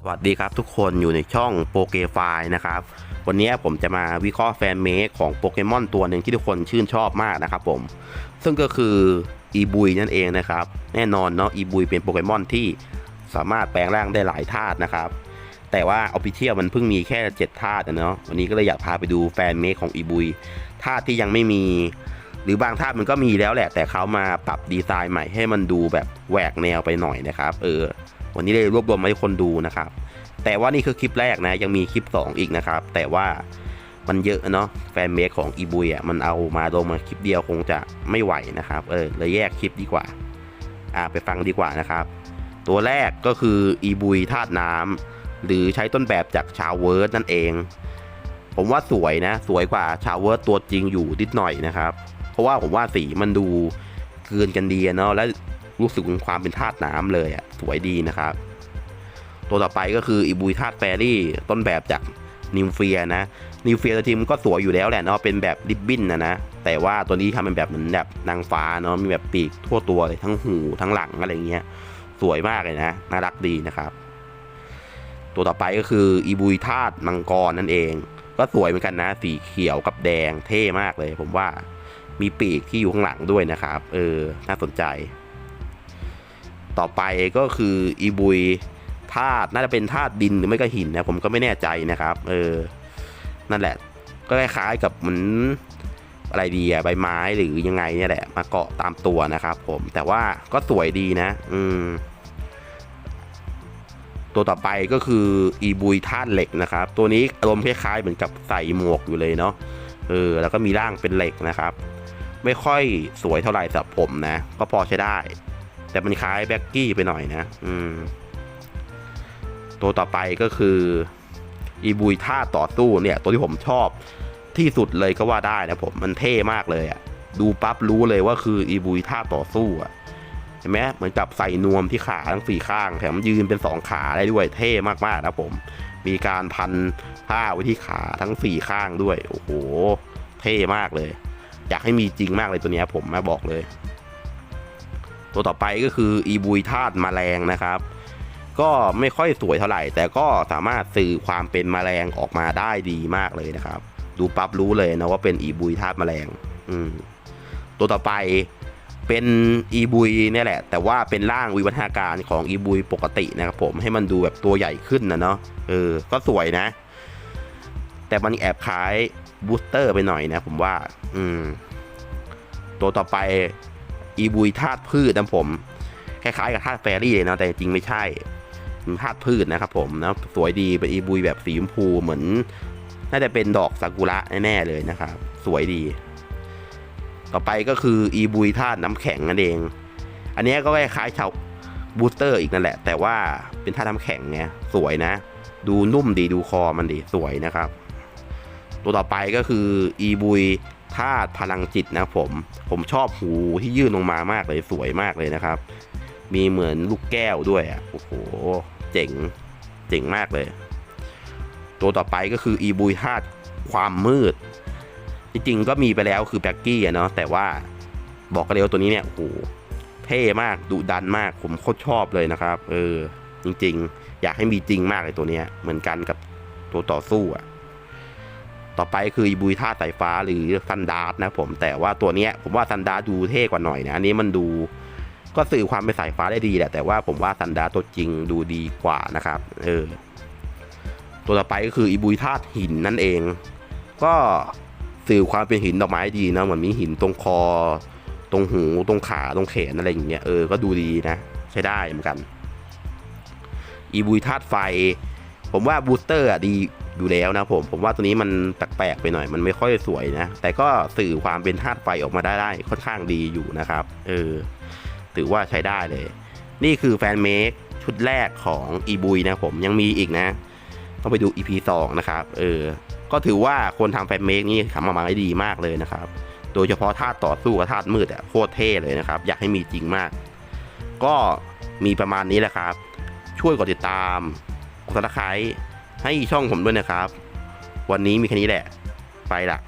สวัสดีครับทุกคนอยู่ในช่องโปเกไฟนะครับ วันนี้ผมจะมาวิเคราะห์แฟนเมคของโปเกมอนตัวหนึ่งที่ทุกคนชื่นชอบมากนะครับผมซึ่งก็คืออีบุยนั่นเองนะครับ แน่นอนเนาะอีบุยเป็นโปเกมอนที่สามารถแปลงร่างได้หลายธาตุนะครับ แต่ว่าออฟฟิเชียลมันเพิ่งมีแค่ 7ธาตุอะเนาะวันนี้ก็เลยอยากพาไปดูแฟนเมคของอีบุยธาตุที่ยังไม่มี หรือบางธาตุมันก็มีแล้วแหละ แต่เขามาปรับดีไซน์ใหม่ให้มันดูแบบแหวกแนวไปหน่อยนะครับ เออ วันนี้เลยรวบรวมมาให้คนดูนะครับ แต่ว่านี่คือคลิปแรกนะ ยังมีคลิป 2 อีกนะครับ แต่ว่ามันเยอะเนาะแฟนเมคของอีบุยอะมันเอามาลงมาคลิปเดียวคงจะไม่ไหวนะครับ เออเลยแยกคลิปดีกว่า อ่าไปฟังดีกว่านะครับ ตัวแรกก็คืออีบุยธาตุน้ำหรือใช้ต้นแบบจากชาวเวิร์ดนั่นเอง ผมว่าสวยนะ สวยกว่าชาวเวิร์ดตัวจริงอยู่นิดหน่อยนะครับ เพราะว่าผมว่าสีมันดูเกินกันดีเนาะและ รู้สึกถึงความเป็นธาตุน้ำเลยอะสวยดีนะครับ ตัวต่อไปก็คืออีบุยธาตุแฟรี่ต้นแบบจากนิวเฟียนะนิวเฟียตัวทีมก็สวยอยู่แล้วแหละเนาะเป็นแบบริบบิ้นนะนะแต่ว่าตัวนี้ทำเป็นแบบเหมือนแบบนางฟ้าเนาะมีแบบปีกทั่วตัวเลยทั้งหูทั้งหลังอะไรเงี้ยสวยมากเลยนะน่ารักดีนะครับ ตัวต่อไปก็คืออีบุยธาตุมังกรนั่นเอง ก็สวยเหมือนกันนะ สีเขียวกับแดงเท่มากเลย ผมว่ามีปีกที่อยู่ข้างหลังด้วยนะครับ เออ น่าสนใจ ต่อไปก็คืออีบุยธาตุน่าจะเป็นธาตุดินหรือไม่ก็หินนะผมก็ไม่แน่ใจนะครับ เออ นั่นแหละ ก็คล้ายๆกับเหมือนอะไรดีอะใบไม้หรือยังไงเนี่ยแหละ มาเกาะตามตัวนะครับ ผมแต่ว่าก็สวยดีนะ อืม ตัวต่อไปก็คืออีบุยธาตุเหล็กนะครับ ตัวนี้อารมณ์คล้ายๆเหมือนกับใส่หมวกอยู่เลยเนาะเออ แล้วก็มีร่างเป็นเหล็กนะครับ ไม่ค่อยสวยเท่าไหร่สำหรับผมนะ ก็พอใช้ได้ แต่มันคล้ายแบ็กกี้ไปหน่อยนะอืมตัวต่อไปก็คืออีบุยท่าต่อสู้เนี่ย ตัวที่ผมชอบที่สุดเลยก็ว่าได้นะผมมันเท่มากเลยอะดูปั๊บรู้เลยว่าคืออีบุยท่าต่อสู้อะเห็นไหมเหมือนกับใส่นวมที่ขาทั้งสี่ข้างแถมยืนเป็นสองขาได้ด้วยเท่มากๆนะผม มีการพันผ้าไว้ที่ขาทั้งสี่ข้างด้วย โอ้โห เท่มากเลย อยากให้มีจริงมากเลยตัวนี้ผมมาบอกเลย ตัวต่อไปก็คืออีบุยธาตุแมลงนะครับ ก็ไม่ค่อยสวยเท่าไหร่ แต่ก็สามารถสื่อความเป็นแมลงออกมาได้ดีมากเลยนะครับ ดูปั๊บรู้เลยนะว่าเป็นอีบุยธาตุแมลง อืมตัวต่อไปเป็นอีบุยเนี่ยแหละ แต่ว่าเป็นร่างวิวัฒนาการของอีบุยปกตินะครับผมให้มันดูแบบตัวใหญ่ขึ้นนะเนาะเออก็สวยนะ แต่มันแอบคล้ายบูสเตอร์ไปหน่อยนะผมว่า อืมตัวต่อไป อีบุยธาตุพืชนะผม คล้ายๆกับธาตุแฟรี่เลยนะแต่จริงไม่ใช่เป็นธาตุพืชนะครับผมนะสวยดีเป็นอีบุยแบบสีชมพูเหมือนน่าจะเป็นดอกซากุระแน่ๆเลยนะครับสวยดี ต่อไปก็คืออีบุยธาตุน้ำแข็งนั่นเอง อันนี้ก็คล้ายๆชาวบูสเตอร์อีกนั่นแหละ แต่ว่าเป็นธาตุน้ำแข็งไงสวยนะ ดูนุ่มดีดูคอมันดีสวยนะครับ ตัวต่อไปก็คืออีบุยธาตุพลังจิตนะผม ผมชอบหูที่ยื่นลงมามากเลยสวยมากเลยนะครับ มีเหมือนลูกแก้วด้วยอะโอ้โห เจ๋ง เจ๋งมากเลย ตัวต่อไปก็คืออีบุยธาตุความมืด จริงๆก็มีไปแล้วคือแบ็กกี้อะเนาะแต่ว่าบอกกันเร็วตัวนี้เนี่ยโอ้โหเท่มากดุดันมากผมโคตรชอบเลยนะครับ เออ จริง ๆ อยากให้มีจริงมากเลยตัวเนี้ยเหมือนกันกับตัวต่อสู้อะ ต่อไปคืออีบุยธาตุสายฟ้าหรือซันดาร์นะผมแต่ว่าตัวเนี้ยผมว่าซันดาร์ดูเท่กว่าหน่อยนะอันนี้มันดูก็สื่อความเป็นสายฟ้าได้ดีแหละแต่ว่าผมว่าซันดาร์ตัวจริงดูดีกว่านะครับ เออ ตัวต่อไปก็คืออีบุยธาตุหินนั่นเอง ก็สื่อความเป็นหินดอกไม้ดีนะเหมือนมีหินตรงคอ ตรงหูตรงขาตรงแขนอะไรอย่างเงี้ยเออก็ดูดีนะ ใช้ได้เหมือนกัน อีบุยธาตุไฟ ผมว่าบูสเตอร์อะดีอยู่แล้วนะผม ผมว่าตัวนี้มันแปลกๆไปหน่อย มันไม่ค่อยสวยนะ แต่ก็สื่อความเป็นธาตุไฟออกมาได้ได้ค่อนข้างดีอยู่นะครับ เออ ถือว่าใช้ได้เลย นี่คือแฟนเมคชุดแรกของอีบุยนะผม ยังมีอีกนะ ต้องไปดู EP 2 นะครับ เออ ก็ถือว่าคนทำแฟนเมคนี่ทำออกมาได้ดีมากเลยนะครับ โดยเฉพาะธาตุต่อสู้กับธาตุมืดอะโคตรเท่เลยนะครับ อยากให้มีจริงมาก ก็มีประมาณนี้แหละครับ ช่วยกดติดตาม ซับสไครต์ให้ช่องผมด้วยนะครับ วันนี้มีแค่นี้แหละ ไปละ